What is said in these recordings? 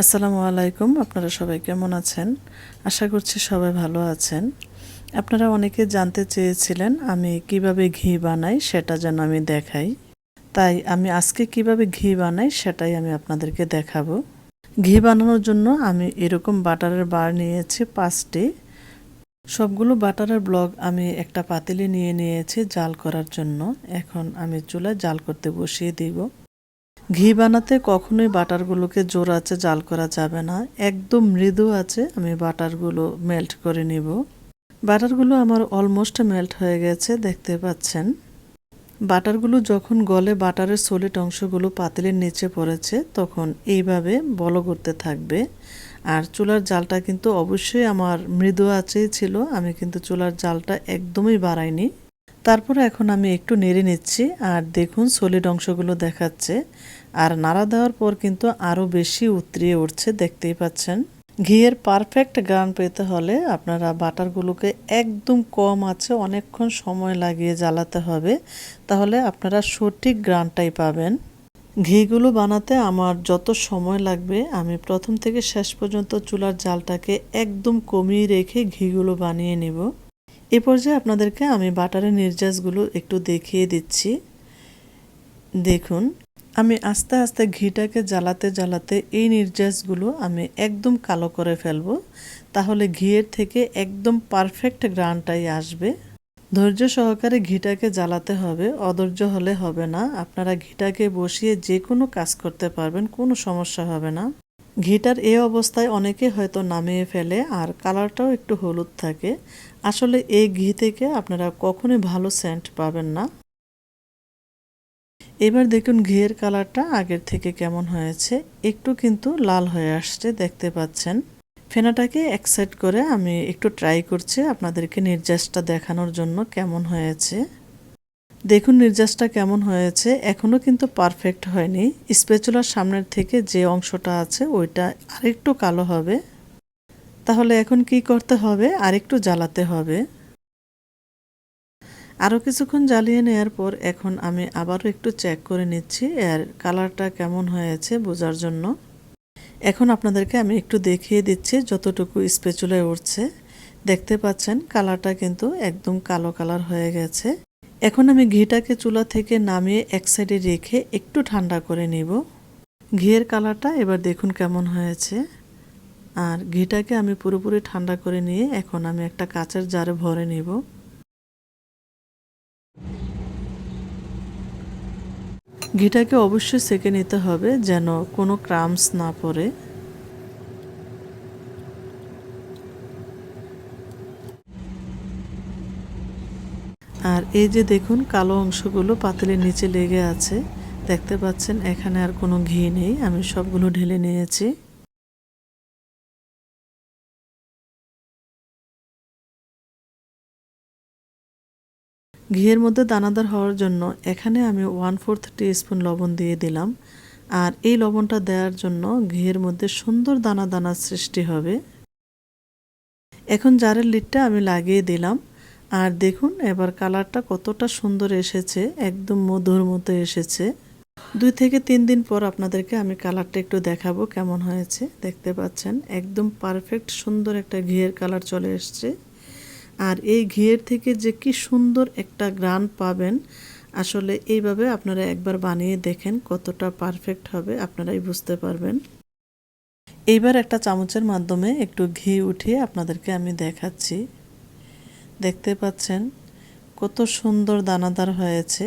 আসসালামু আলাইকুম, আপনারা সবাই কেমন আছেন? আশা করছি সবাই ভালো আছেন। আপনারা অনেকে জানতে চেয়েছিলেন আমি কীভাবে ঘি বানাই, সেটা যেন আমি দেখাই। তাই আমি আজকে কীভাবে ঘি বানাই, সেটাই আমি আপনাদেরকে দেখাবো। ঘি বানানোর জন্য আমি এরকম বাটারের বার নিয়েছি পাঁচটি। সবগুলো বাটারের ব্লক আমি একটা পাতিলে নিয়ে নিয়েছি জাল করার জন্য। এখন আমি চুলায় জাল করতে বসিয়ে দিব। ঘি বানাতে কখনোই বাটারগুলোকে জোর আছে, জাল করা যাবে না। একদম মৃদু আছে, আমি বাটারগুলো মেল্ট করে নিব। বাটারগুলো আমার অলমোস্ট মেল্ট হয়ে গেছে, দেখতে পাচ্ছেন? বাটারগুলো যখন গলে বাটারের সলিড অংশগুলো পাতিলের নিচে পড়েছে, তখন এইভাবে বল করতে থাকবে। আর চুলার জালটা কিন্তু অবশ্যই আমার মৃদু আছেই ছিল, আমি কিন্তু চুলার জালটা একদমই বাড়াইনি। তারপরে এখন আমি একটু নেড়ে নিচ্ছি, আর দেখুন সলিড অংশগুলো দেখাচ্ছে। আর নাড়া দেওয়ার পর কিন্তু আরও বেশি উতরিয়ে উঠছে, দেখতেই পাচ্ছেন। ঘিয়ের পারফেক্ট গ্রান পেতে হলে আপনারা বাটারগুলোকে একদম কম আছে, অনেকক্ষণ সময় লাগিয়ে জ্বালাতে হবে। তাহলে আপনারা সঠিক গ্রানটাই পাবেন। ঘিগুলো বানাতে আমার যত সময় লাগবে, আমি প্রথম থেকে শেষ পর্যন্ত চুলার জালটাকে একদম কমিয়ে রেখে ঘিগুলো বানিয়ে নেব। এ পর্যায়ে আপনাদেরকে আমি বাটারের নির্যাসগুলো একটু দেখিয়ে দিচ্ছি। দেখুন আমি আস্তে আস্তে ঘিটাকে জ্বালাতে জ্বালাতে এই নির্যাসগুলো আমি একদম কালো করে ফেলব। তাহলে ঘিয়ের থেকে একদম পারফেক্ট গ্রানটাই আসবে। ধৈর্য সহকারে ঘিটাকে জ্বালাতে হবে, অধৈর্য হলে হবে না। আপনারা ঘিটাকে বসিয়ে যে কোনো কাজ করতে পারবেন, কোনো সমস্যা হবে না। ঘিটার এই অবস্থায় অনেকে হয়তো নামিয়ে ফেলে আর কালারটাও একটু হলুদ থাকে। আসলে এই ঘি থেকে আপনারা কখনোই ভালো সেন্ট পাবেন না। এবার দেখুন ঘিয়ের কালারটা আগের থেকে কেমন হয়েছে। একটু কিন্তু লাল হয়ে আসছে, দেখতে পাচ্ছেন। ফেনাটাকে এক্সাইট করে আমি একটু ট্রাই করছি আপনাদেরকে নির্যাসটা দেখানোর জন্য কেমন হয়েছে। দেখুন নির্যাসটা কেমন হয়েছে এখনও কিন্তু পারফেক্ট হয়নি। স্পেচুলার সামনের থেকে যে অংশটা আছে ওইটা আরেকটু কালো হবে। তাহলে এখন কি করতে হবে? আরেকটু জ্বালাতে হবে। আরও কিছুক্ষণ জ্বালিয়ে নেওয়ার পর এখন আমি আবারও একটু চেক করে নিচ্ছি এর কালারটা কেমন হয়েছে বোঝার জন্য। এখন আপনাদেরকে আমি একটু দেখিয়ে দিচ্ছি যতটুকু স্পেচুলায় উঠছে দেখতে পাচ্ছেন কালারটা কিন্তু একদম কালো কালার হয়ে গেছে। এখন আমি ঘিটাকে চুলা থেকে নামিয়ে এক সাইডে রেখে একটু ঠান্ডা করে নিব। ঘিয়ের কালারটা এবার দেখুন কেমন হয়েছে। আর ঘিটাকে আমি পুরোপুরি ঠান্ডা করে নিয়ে এখন আমি একটা কাচের জারে ভরে নিব। ঘিটাকে অবশ্যই সেকে নিতে হবে যেন কোনো ক্রামস না পড়ে। আর এই যে দেখুন, কালো অংশগুলো পাতিলের নিচে লেগে আছে। দেখতে পাচ্ছেন, এখানে আর কোনো ঘি নেই। আমি সবগুলো ঢেলে নিয়েছি। ঘিয়ের মধ্যে দানাদার হওয়ার জন্য এখানে আমি ওয়ান ফোর্থ স্পুন লবণ দিয়ে দিলাম। আর এই লবণটা দেওয়ার জন্য ঘিয়ের মধ্যে সুন্দর দানা দানা সৃষ্টি হবে। এখন জারের লিডটা আমি লাগিয়ে দিলাম। আর দেখুন, এবার কালারটা কতটা সুন্দর এসেছে, একদম মধুর মতো এসেছে। দুই থেকে তিন দিন পর আপনাদেরকে আমি কালারটা একটু দেখাবো কেমন হয়েছে। দেখতে পাচ্ছেন, একদম পারফেক্ট সুন্দর একটা ঘিয়ের কালার চলে এসছে। আর এই ঘিয়ের থেকে যে কি সুন্দর একটা গ্রান পাবেন, আসলে এইভাবে আপনারা একবার বানিয়ে দেখেন কতটা পারফেক্ট হবে, আপনারাই বুঝতে পারবেন। এইবার একটা চামচের মাধ্যমে একটু ঘি উঠিয়ে আপনাদেরকে আমি দেখাচ্ছি। দেখতে পাচ্ছেন কত সুন্দর দানাদার হয়েছে,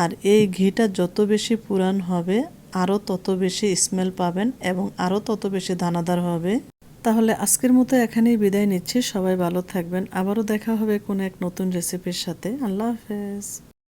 আর এই ঘিটা যত বেশি পুরান হবে, আরও তত বেশি স্মেল পাবেন এবং আরও তত বেশি দানাদার হবে। তাহলে আজকের মতো এখানেই বিদায় নিচ্ছি। সবাই ভালো থাকবেন। আবারও দেখা হবে কোনো এক নতুন রেসিপির সাথে। আল্লাহ হাফেজ।